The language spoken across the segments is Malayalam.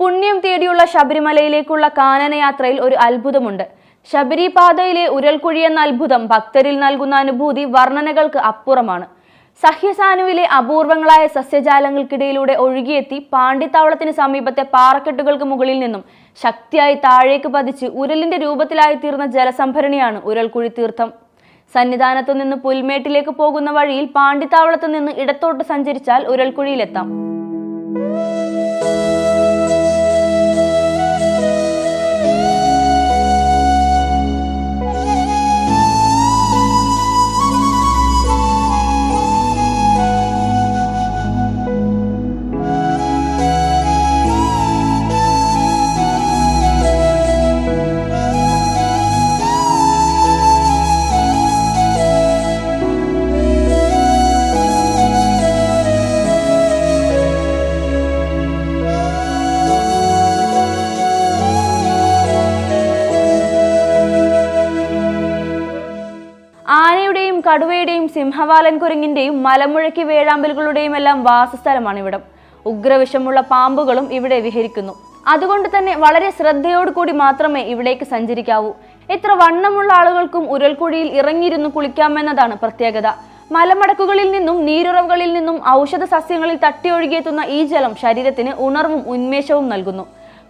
പുണ്യം തേടിയുള്ള ശബരിമലയിലേക്കുള്ള കാനനയാത്രയിൽ ഒരു അത്ഭുതമുണ്ട്. ശബരി പാതയിലെ ഉരൽക്കുഴി എന്ന അത്ഭുതം ഭക്തരിൽ നൽകുന്ന അനുഭൂതി വർണനകൾക്ക് അപ്പുറമാണ്. സഹ്യസാനുവിലെ അപൂർവങ്ങളായ സസ്യജാലങ്ങൾക്കിടയിലൂടെ ഒഴുകിയെത്തി പാണ്ഡിത്താവളത്തിന് സമീപത്തെ പാറക്കെട്ടുകൾക്ക് മുകളിൽ നിന്നും ശക്തിയായി താഴേക്ക് പതിച്ച് ഉരലിന്റെ രൂപത്തിലായി തീർന്ന ജലസംഭരണിയാണ് ഉരൽക്കുഴി തീർത്ഥം. സന്നിധാനത്തു നിന്ന് പുൽമേട്ടിലേക്ക് പോകുന്ന വഴിയിൽ പാണ്ഡിത്താവളത്തു നിന്ന് ഇടത്തോട്ട് സഞ്ചരിച്ചാൽ ഉരൽക്കുഴിയിലെത്താം. ആനയുടെയും കടുവയുടെയും സിംഹവാലൻ കുരങ്ങിന്റെയും മലമുഴക്കി വേഴാമ്പലുകളുടെയും എല്ലാം വാസസ്ഥലമാണ് ഇവിടം. ഉഗ്രവിഷമുള്ള പാമ്പുകളും ഇവിടെ വിഹരിക്കുന്നു. അതുകൊണ്ട് തന്നെ വളരെ ശ്രദ്ധയോടുകൂടി മാത്രമേ ഇവിടേക്ക് സഞ്ചരിക്കാവൂ. എത്ര വണ്ണമുള്ള ആളുകൾക്കും ഉരൽക്കുഴിയിൽ ഇറങ്ങിയിരുന്നു കുളിക്കാമെന്നതാണ് പ്രത്യേകത. മലമടക്കുകളിൽ നിന്നും നീരുറവുകളിൽ നിന്നും ഔഷധ സസ്യങ്ങളിൽ തട്ടിയൊഴുകിയെത്തുന്ന ഈ ജലം ശരീരത്തിന് ഉണർവും ഉന്മേഷവും നൽകുന്നു.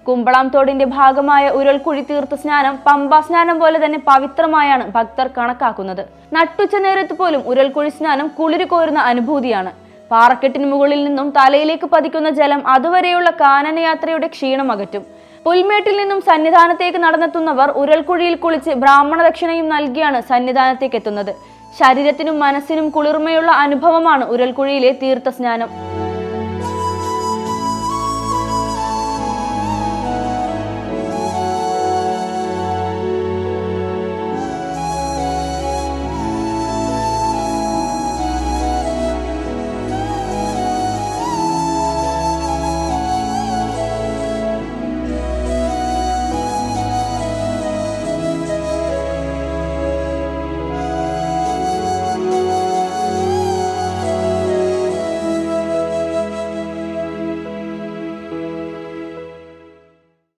കുമ്പളാം തോടിന്റെ ഭാഗമായ ഉരുൾക്കുഴി തീർത്ഥ സ്നാനം പമ്പാ സ്നാനം പോലെ തന്നെ പവിത്രമായാണ് ഭക്തർ കണക്കാക്കുന്നത്. നട്ടുച്ച നേരത്ത് പോലും ഉരുൾക്കുഴി സ്നാനം കുളിര് കോരുന്ന അനുഭൂതിയാണ്. പാറക്കെട്ടിന് മുകളിൽ നിന്നും തലയിലേക്ക് പതിക്കുന്ന ജലം അതുവരെയുള്ള കാനനയാത്രയുടെ ക്ഷീണം അകറ്റും. പുൽമേട്ടിൽ നിന്നും സന്നിധാനത്തേക്ക് നടന്നെത്തുന്നവർ ഉരൽക്കുഴിയിൽ കുളിച്ച് ബ്രാഹ്മണ ദക്ഷിണയും നൽകിയാണ് സന്നിധാനത്തേക്ക് എത്തുന്നത് ശരീരത്തിനും മനസ്സിനും കുളിർമയുള്ള അനുഭവമാണ് ഉരൽക്കുഴിയിലെ തീർത്ഥ സ്നാനം.